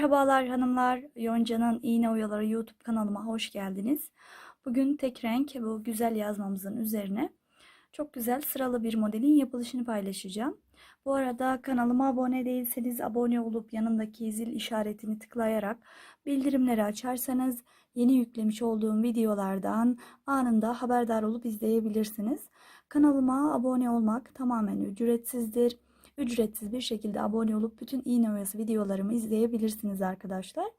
Merhabalar hanımlar, Yonca'nın İğne Oyaları YouTube kanalıma hoş geldiniz. Bugün tek renk bu güzel yazmamızın üzerine çok güzel sıralı bir modelin yapılışını paylaşacağım. Bu arada kanalıma abone değilseniz abone olup yanındaki zil işaretini tıklayarak bildirimleri açarsanız yeni yüklemiş olduğum videolardan anında haberdar olup izleyebilirsiniz. Kanalıma abone olmak tamamen ücretsizdir ücretsiz bir şekilde abone olup bütün iğne videolarımı izleyebilirsiniz arkadaşlar.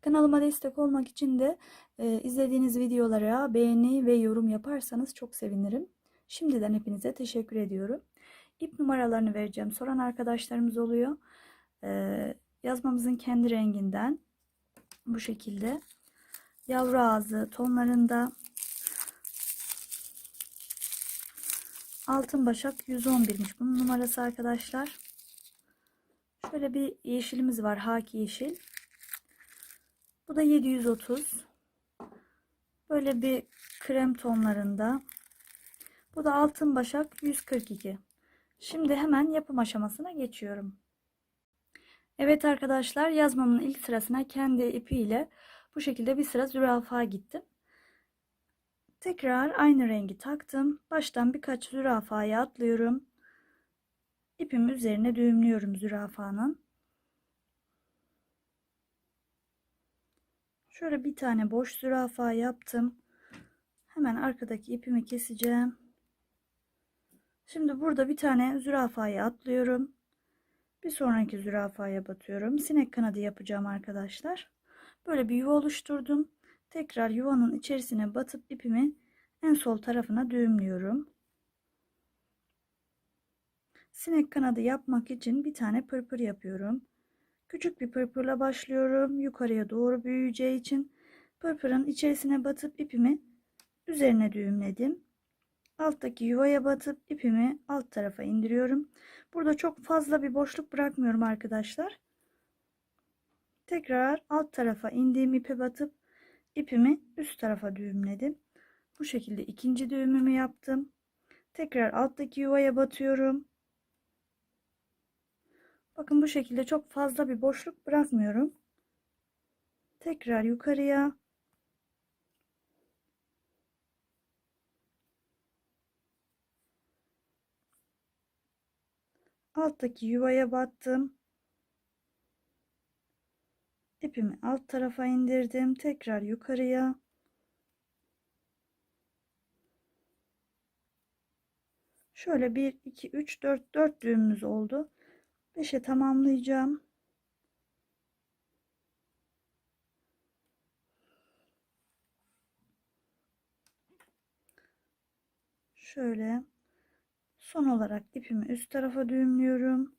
Kanalıma destek olmak için de e, izlediğiniz videolara beğeni ve yorum yaparsanız çok sevinirim. Şimdiden hepinize teşekkür ediyorum. İp numaralarını vereceğim. Soran arkadaşlarımız oluyor. E, yazmamızın kendi renginden bu şekilde yavru ağzı tonlarında Altın Başak 111'miş bunun numarası arkadaşlar. Şöyle bir yeşilimiz var. Haki yeşil. Bu da 730. Böyle bir krem tonlarında. Bu da Altın Başak 142. Şimdi hemen yapım aşamasına geçiyorum. Evet arkadaşlar yazmamın ilk sırasına kendi ipiyle bu şekilde bir sıra zürafa gittim. Tekrar aynı rengi taktım. Baştan birkaç zürafaya atlıyorum. İpimi üzerine düğümlüyorum zürafanın. Şöyle bir tane boş zürafa yaptım. Hemen arkadaki ipimi keseceğim. Şimdi burada bir tane zürafaya atlıyorum. Bir sonraki zürafaya batıyorum. Sinek kanadı yapacağım arkadaşlar. Böyle bir yuva oluşturdum. Tekrar yuvanın içerisine batıp ipimi en sol tarafına düğümlüyorum. Sinek kanadı yapmak için bir tane pırpır yapıyorum. Küçük bir pırpırla başlıyorum. Yukarıya doğru büyüyeceği için pırpırın içerisine batıp ipimi üzerine düğümledim. Alttaki yuvaya batıp ipimi alt tarafa indiriyorum. Burada çok fazla bir boşluk bırakmıyorum arkadaşlar. Tekrar alt tarafa indiğim ipe batıp ipimi üst tarafa düğümledim. Bu şekilde ikinci düğümümü yaptım. Tekrar alttaki yuvaya batıyorum. Bakın bu şekilde çok fazla bir boşluk bırakmıyorum. Tekrar yukarıya. Alttaki yuvaya battım. İpimi alt tarafa indirdim. Tekrar yukarıya. Şöyle 1, 2, 3, 4, 4 düğümümüz oldu. 5'e tamamlayacağım. Şöyle son olarak ipimi üst tarafa düğümlüyorum.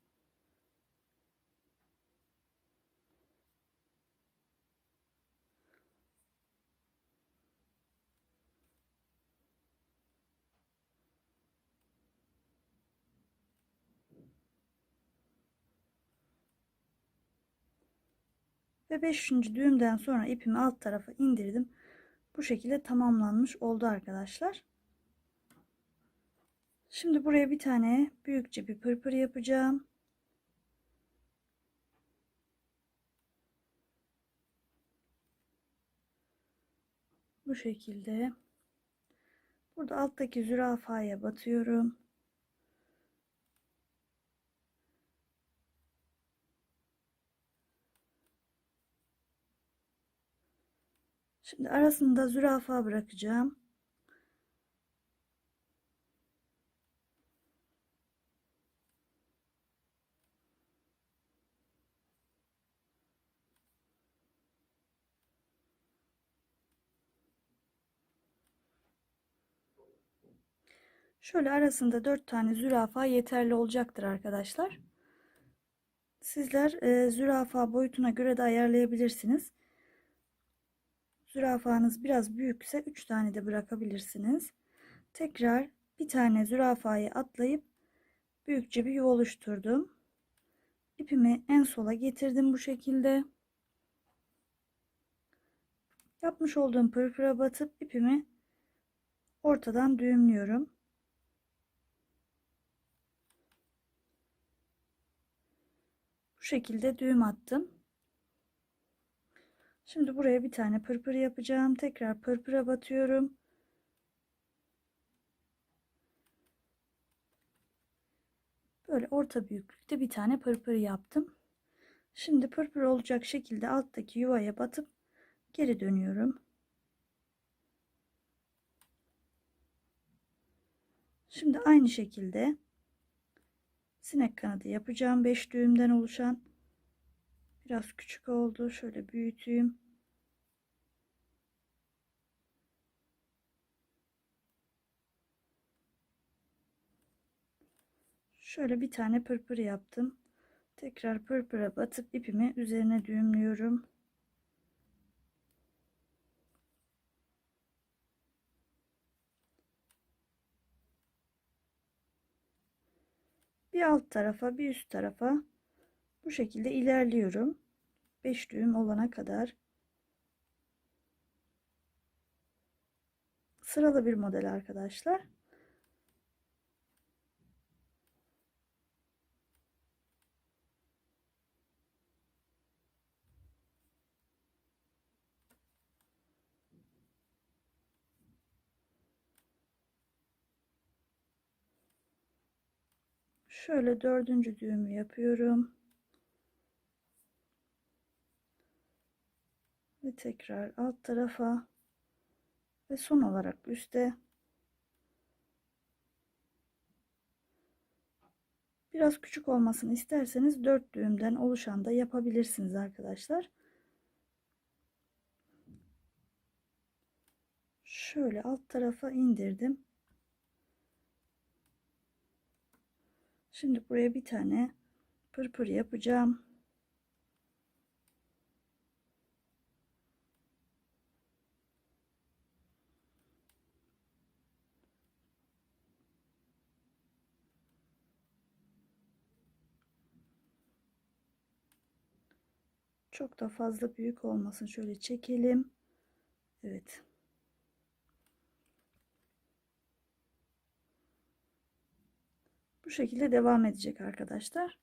Ve 5. düğümden sonra ipimi alt tarafa indirdim. Bu şekilde tamamlanmış oldu arkadaşlar. Şimdi buraya bir tane büyükçe bir pırpır yapacağım. Bu şekilde. Burada alttaki zürafaya batıyorum. Şimdi arasında zürafa bırakacağım. Şöyle arasında 4 tane zürafa yeterli olacaktır arkadaşlar. Sizler e, zürafa boyutuna göre de ayarlayabilirsiniz. Zürafanız biraz büyükse 3 tane de bırakabilirsiniz. Tekrar bir tane zürafayı atlayıp büyükçe bir yuva oluşturdum. İpimi en sola getirdim bu şekilde. Yapmış olduğum pırpıra batıp ipimi ortadan düğümlüyorum. Bu şekilde düğüm attım. Şimdi buraya bir tane pırpır yapacağım. Tekrar pırpıra batıyorum. Böyle orta büyüklükte bir tane pırpır yaptım. Şimdi pırpır olacak şekilde alttaki yuvaya batıp geri dönüyorum. Şimdi aynı şekilde sinek kanadı yapacağım. 5 düğümden oluşan biraz küçük oldu. Şöyle büyüteyim. Şöyle bir tane pırpır yaptım. Tekrar pırpıra batıp ipimi üzerine düğümlüyorum. Bir alt tarafa bir üst tarafa bu şekilde ilerliyorum. 5 düğüm olana kadar. Sıralı bir model arkadaşlar. Şöyle dördüncü düğümü yapıyorum. Ve tekrar alt tarafa ve son olarak üste biraz küçük olmasını isterseniz 4 düğümden oluşan da yapabilirsiniz arkadaşlar. Şöyle alt tarafa indirdim. Şimdi buraya bir tane pırpır yapacağım. Çok da fazla büyük olmasın. Şöyle çekelim. Evet. Bu şekilde devam edecek arkadaşlar.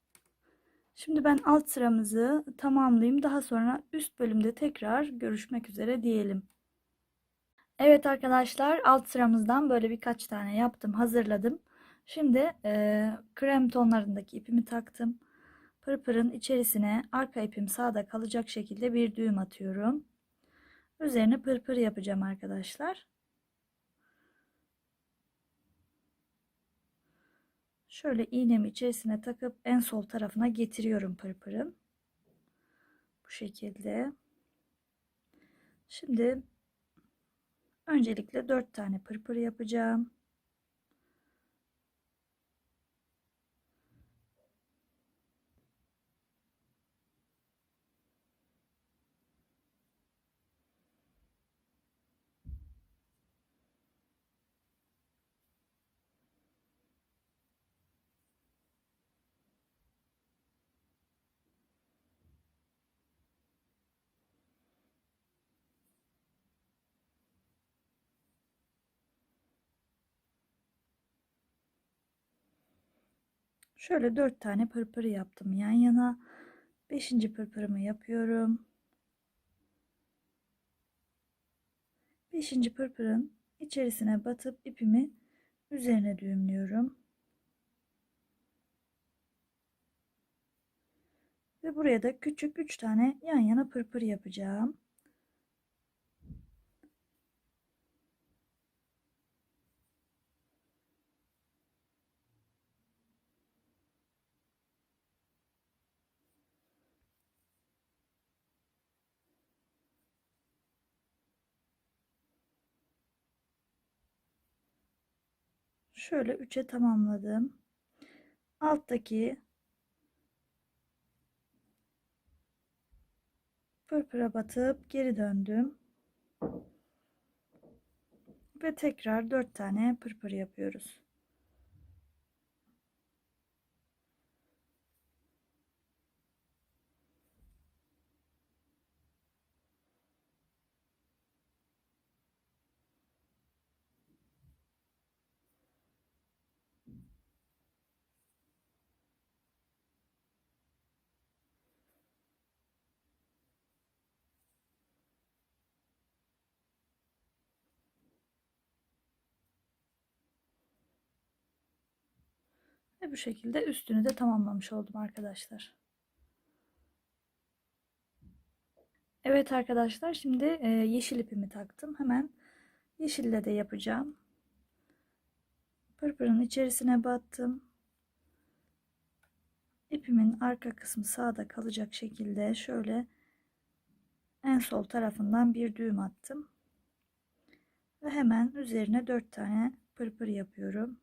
Şimdi ben alt sıramızı tamamlayayım. Daha sonra üst bölümde tekrar görüşmek üzere diyelim. Evet arkadaşlar alt sıramızdan böyle birkaç tane yaptım hazırladım. Şimdi e, krem tonlarındaki ipimi taktım. Pırpırın içerisine arka ipim sağda kalacak şekilde bir düğüm atıyorum. Üzerine pırpır yapacağım arkadaşlar. Şöyle iğnemi içerisine takıp en sol tarafına getiriyorum pırpırın. Bu şekilde. Şimdi öncelikle 4 tane pırpır yapacağım. Şöyle dört tane pırpır yaptım yan yana. Beşinci pırpırımı yapıyorum. Beşinci pırpırın içerisine batıp ipimi üzerine düğümlüyorum. Ve buraya da küçük üç tane yan yana pırpır yapacağım. Şöyle 3'e tamamladım. Alttaki pırpıra batıp geri döndüm. Ve tekrar 4 tane pırpır yapıyoruz. Bu şekilde üstünü de tamamlamış oldum arkadaşlar. Evet arkadaşlar şimdi e, yeşil ipimi taktım. Hemen yeşille de yapacağım. Pırpırın içerisine battım. İpimin arka kısmı sağda kalacak şekilde şöyle en sol tarafından bir düğüm attım. Ve hemen üzerine 4 tane pırpır yapıyorum.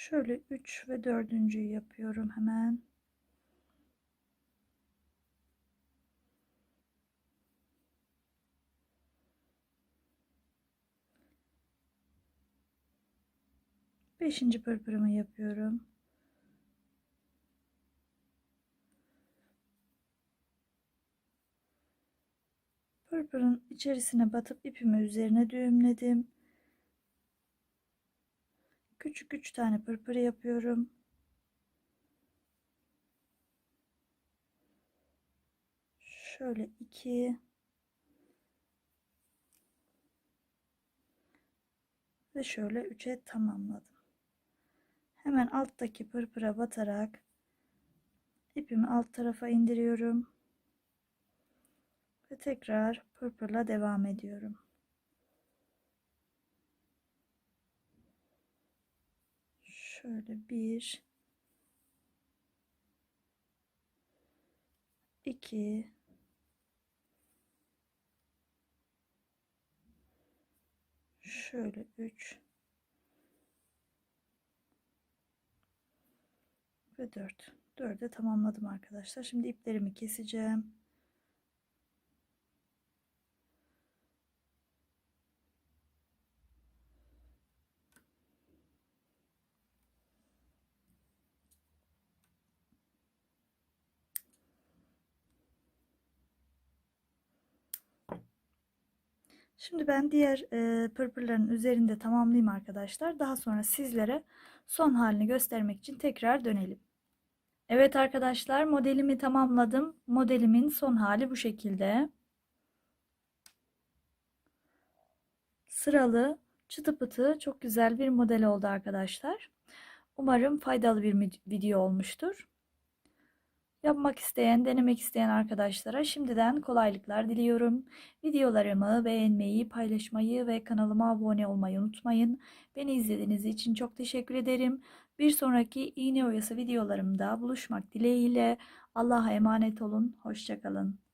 Şöyle 3 ve 4.'ü yapıyorum hemen. Beşinci pırpırımı yapıyorum. Pırpırın içerisine batıp ipimi üzerine düğümledim. Küçük üç tane pırpır yapıyorum. Şöyle iki ve şöyle üçe tamamladım. Hemen alttaki pırpıra batarak ipimi alt tarafa indiriyorum ve tekrar pırpırla devam ediyorum. Şöyle bir, iki, şöyle üç ve dört. Dörde tamamladım arkadaşlar. Şimdi iplerimi keseceğim. Şimdi ben diğer e, pırpırların üzerinde tamamlayayım arkadaşlar. Daha sonra sizlere son halini göstermek için tekrar dönelim. Evet arkadaşlar modelimi tamamladım. Modelimin son hali bu şekilde. Sıralı çıtı pıtı çok güzel bir model oldu arkadaşlar. Umarım faydalı bir video olmuştur. Yapmak isteyen, denemek isteyen arkadaşlara şimdiden kolaylıklar diliyorum. Videolarımı beğenmeyi, paylaşmayı ve kanalıma abone olmayı unutmayın. Beni izlediğiniz için çok teşekkür ederim. Bir sonraki iğne oyası videolarımda buluşmak dileğiyle Allah'a emanet olun. Hoşçakalın.